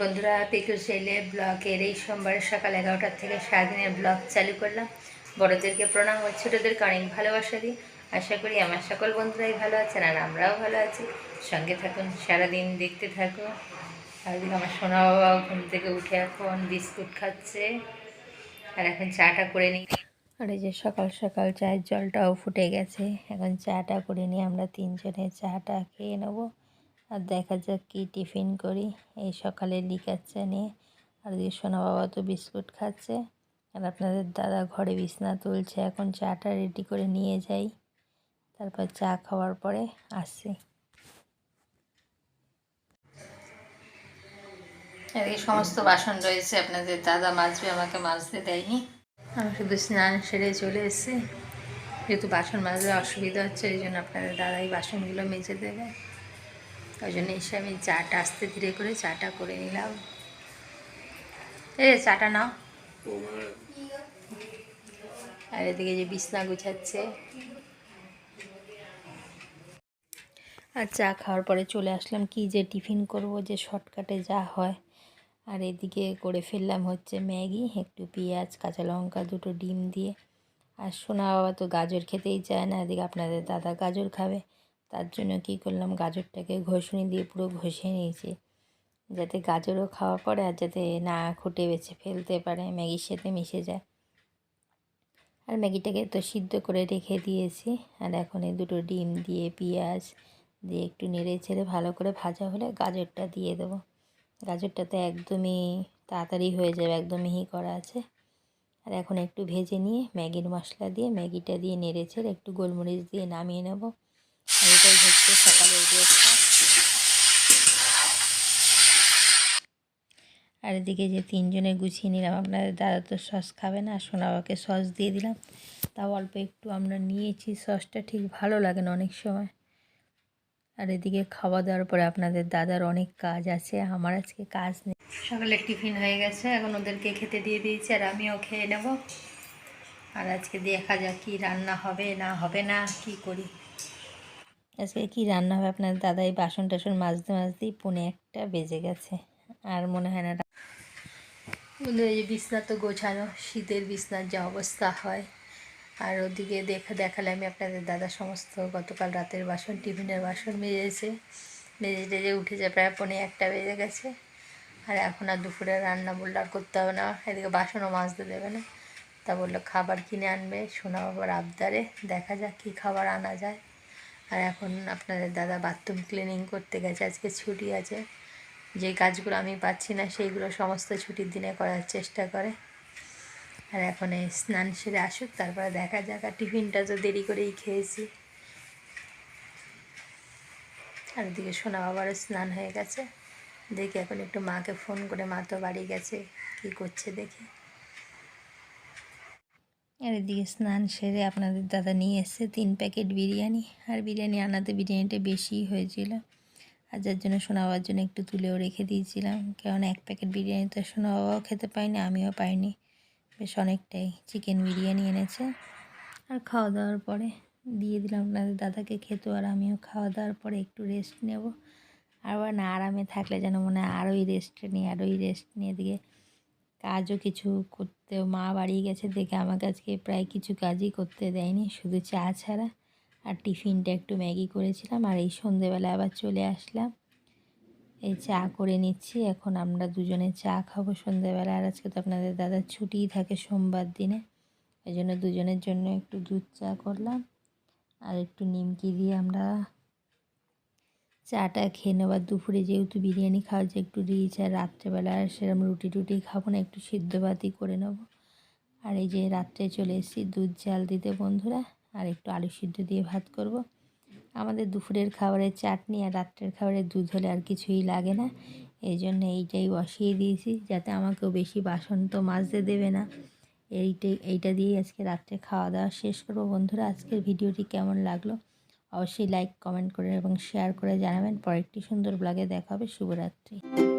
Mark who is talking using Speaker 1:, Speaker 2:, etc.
Speaker 1: বন্ধুরা পিকুর সেলে ব্লগের এই সোমবার সকাল এগারোটার থেকে সারাদিনের ব্লগ চালু করলাম। বড়দেরকে প্রণাম ও ছোটোদেরকে অনেক ভালোবাসা দিই। আশা করি আমার সকল বন্ধুরাই ভালো আছেন আর আমরাও ভালো আছি। সঙ্গে থাকুন, সারাদিন দেখতে থাকুন। সারাদিন আমার সোনা বাবা ঘুম থেকে উঠে এখন বিস্কুট খাচ্ছে আর এখন চাটা করে নিই। আর এই যে সকাল সকাল চায়ের জলটাও ফুটে গেছে। এখন চাটা করে নিয়ে আমরা তিনজনে চাটা খেয়ে নেব। আর দেখা যাক কি টিফিন করি। এই সকালে লিকার চা নিয়ে আর দিয়ে সোনা বাবা তো বিস্কুট খাচ্ছে। আর আপনাদের দাদা ঘরে বিছনা তুলছে। এখন চাটা রেডি করে নিয়ে যাই। তারপর চা খাওয়ার পরে আসছি। এদিকে সমস্ত বাসন রয়েছে। আপনাদের দাদা মাজবে আমাকে মাজতে দেয়নি। আমি শুধু স্নান সেরে চলে এসেছি। যেহেতু বাসন মাজতে অসুবিধা হচ্ছে, এই জন্য আপনাদের দাদাই বাসনগুলো মেজে দেবে। ওই জন্য এসে আমি চাটা আস্তে ধীরে করে চাটা করে নিলাম। এ চাটা নাও। আর এদিকে যে বিছনা গুছাচ্ছে। আর চা খাওয়ার পরে চলে আসলাম কি যে টিফিন করব, যে শর্টকাটে যা হয়। আর এদিকে করে ফেললাম হচ্ছে ম্যাগি, একটু পেঁয়াজ, কাঁচা লঙ্কা, দুটো ডিম দিয়ে। আর সোনা বাবা তো গাজর খেতেই চায় না, এদিকে আপনাদের দাদা গাজর খাবে। তার জন্য কি করলাম? গাজরটাকে ঘষুনি দিয়ে পুরো ঘষে নিয়েছি। যাতে গাজরও খাওয়া পড়ে আর যাতে না খুঁটে বেছে ফেলতে পারে, ম্যাগির সাথে মিশে যায়। আর ম্যাগিটাকে তো সিদ্ধ করে রেখে দিয়েছি। আর এখন এই দুটো ডিম দিয়ে, পেঁয়াজ দিয়ে একটু নেড়ে ছেড়ে ভালো করে ভাজা হলে গাজরটা দিয়ে দেবো। গাজরটা তো একদমই তাড়াতাড়ি হয়ে যাবে, একদম মিহি করা আছে। আর এখন একটু ভেজে নিয়ে ম্যাগির মশলা দিয়ে, ম্যাগিটা দিয়ে নেড়ে ছেড়ে একটু গোলমরিচ দিয়ে নামিয়ে নেব। আর এটাই হচ্ছে সকালের ব্রেকফাস্ট আর এদিকে যে তিনজনে গুছিয়ে নিলাম, আপনাদের দাদা তো সস খাবে না, সোনাবাকে সস দিয়ে দিলাম। তাও অল্প একটু আমরা নিয়েছি, সসটা ঠিক ভালো লাগে না অনেক সময়। আর এদিকে খাওয়া দাওয়ার পরে আপনাদের দাদার অনেক কাজ আছে, আমার আজকে কাজ নেই। সকালে টিফিন হয়ে গেছে, এখন ওদেরকে খেতে দিয়ে দিয়েছি আর আমিও খেয়ে নেব। আর আজকে দেখা যাক কী রান্না হবে, না হবে না, কি করি। আজকে কি রান্না হবে? আপনার দাদাই বাসন টাসন মাজতে মাজতেই পনে একটা বেজে গেছে। আর মনে হয় না বন্ধু, এই যে বিছনা তো গোছানো, শীতের বিছনার যা অবস্থা হয়। আর ওদিকে দেখা দেখালে আমি আপনাদের দাদা সমস্ত গতকাল রাতের বাসন, টিফিনের বাসন মেজেছে। মেজে টেজে উঠে যায় প্রায় পনে একটা বেজে গেছে। আর এখন আর দুপুরে রান্না বললে আর করতে হবে না। এদিকে বাসনও মাজতে দেবে না। তা বলল, খাবার কিনে আনবে শোনা বাবার আবদারে। দেখা যাক কী খাবার আনা যায়। আর এখন আপনাদের দাদা বাথরুম ক্লিনিং করতে গেছে, আজকে ছুটি আছে। যে কাজগুলো আমি পাচ্ছি না, সেইগুলো সমস্ত ছুটির দিনে করার চেষ্টা করে। আর এখন এই স্নান সেরে আসুক, তারপরে দেখা যাক। আর টিফিনটা তো দেরি করেই খেয়েছি। আর ওদিকে সোনা বাবারও স্নান হয়ে গেছে। দেখি এখন একটু মাকে ফোন করে, মা তো বাড়ি গেছে, কি করছে দেখি। আর এদিকে স্নান সেরে আপনাদের দাদা নিয়ে এসছে তিন প্যাকেট বিরিয়ানি। আর বিরিয়ানি আনাতে বিরিয়ানিটা বেশি হয়েছিল। আর যার জন্য সোনা বাবার জন্য একটু তুলেও রেখে দিয়েছিলাম। কারণ এক প্যাকেট বিরিয়ানি তো সোনা বাবাও খেতে পাইনি আমিও পাইনি। বেশ অনেকটাই চিকেন বিরিয়ানি এনেছে। আর খাওয়া দাওয়ার পরে দিয়ে দিলাম আপনাদের দাদাকে খেতে, আর আমিও খাওয়া দাওয়ার পরে একটু রেস্ট নেব। আবার না আরামে থাকলে যেন মনে হয় আরোই রেস্ট নিই, আরোই রেস্ট নিয়ে দিকে কাজও কিছু করতে মা বাড়ি গেছে, দেখে আমাকে আজকে প্রায় কিছু কাজই করতে দেয়নি, শুধু চা ছাড়া। আর টিফিনটা একটু ম্যাগি করেছিলাম, আর এই সন্ধেবেলা আবার চলে আসলাম। এই চা করে নিচ্ছি, এখন আমরা দুজনে চা খাব সন্ধেবেলা। আর আজকে তো আপনাদের দাদার ছুটিই থাকে সোমবার দিনে এই জন্য দুজনের জন্য একটু দুধ চা করলাম। আর একটু নিমকি দিয়ে আমরা চাটা খেয়ে নেবার দুপুরে যেহেতু বিরিয়ানি খাওয়া যে একটু রিচ আর রাত্রেবেলা সেরকম রুটি টুটি খাব না, একটু সিদ্ধ ভাতই করে নেব। আর এই যে রাত্রে চলে এসেছি দুধ জাল দিতে বন্ধুরা, আর একটু আলু সিদ্ধ দিয়ে ভাত করব। আমাদের দুপুরের খাবারের চাটনি আর রাত্রের খাবারের দুধ হলে আর কিছুই লাগে না, এই জন্য এইটাই বসিয়ে দিয়েছি যাতে আমাকেও বেশি বাসন তো মাজতে দেবে না। এইটাই, এইটা দিয়েই আজকে রাত্রে খাওয়া দাওয়া শেষ করব বন্ধুরা, আজকের ভিডিওটি কেমন লাগল? অবশ্যই লাইক কমেন্ট করে এবং শেয়ার করে জানাবেন। পরেরটি সুন্দর ব্লগে দেখা হবে। শুভরাত্রি।